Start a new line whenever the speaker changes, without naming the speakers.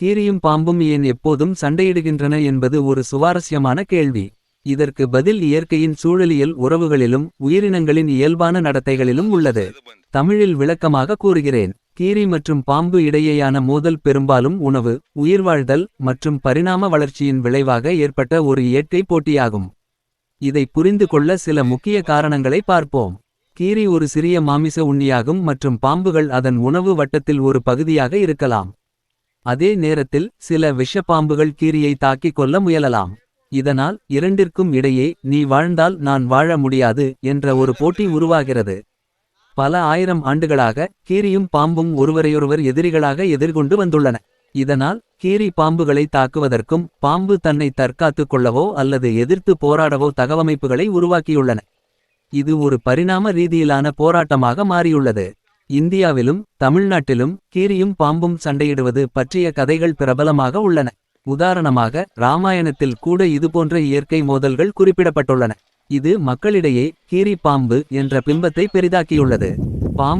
கீரியும் பாம்பும் ஏன் எப்போதும் சண்டையிடுகின்றன என்பது ஒரு சுவாரஸ்யமான கேள்வி. இதற்கு பதில் இயற்கையின் சூழலியல் உறவுகளிலும் உயிரினங்களின் இயல்பான நடத்தைகளிலும் உள்ளது. தமிழில் விளக்கமாக கூறுகிறேன் கீரி மற்றும் பாம்பு இடையேயான மோதல் பெரும்பாலும் உணவு உயிர்வாழ்தல் மற்றும் பரிணாம வளர்ச்சியின் விளைவாக ஏற்பட்ட ஒரு இயற்கை போட்டியாகும். இதை புரிந்து கொள்ள சில முக்கிய காரணங்களை பார்ப்போம். கீரி ஒரு சிறிய மாமிச உண்ணியாகும் மற்றும் பாம்புகள் அதன் உணவு வட்டத்தில் ஒரு பகுதியாக இருக்கலாம். அதே நேரத்தில் சில விஷப்பாம்புகள் கீரியை தாக்கிக் கொள்ள முயலலாம். இதனால் இரண்டிற்கும் இடையே நீ வாழ்ந்தால் நான் வாழ முடியாது என்ற ஒரு போட்டி உருவாகிறது. பல ஆயிரம் ஆண்டுகளாக கீரியும் பாம்பும் ஒருவரையொருவர் எதிரிகளாக எதிர்கொண்டு வந்துள்ளன. இதனால் கீரி பாம்புகளை தாக்குவதற்கும் பாம்பு தன்னை தற்காத்துக் கொள்ளவோ அல்லது எதிர்த்து போராடவோ தகவமைப்புகளை உருவாக்கியுள்ளன. இது ஒரு பரிணாம ரீதியிலான போராட்டமாக மாறியுள்ளது. இந்தியாவிலும் தமிழ்நாட்டிலும் கீரியும் பாம்பும் சண்டையிடுவது பற்றிய கதைகள் பிரபலமாக உள்ளன. உதாரணமாக ராமாயணத்தில் கூட இதுபோன்ற இயற்கை மோதல்கள் குறிப்பிடப்பட்டுள்ளன. இது மக்களிடையே கீரி பாம்பு என்ற பிம்பத்தை பெரிதாக்கியுள்ளது. பாம்பு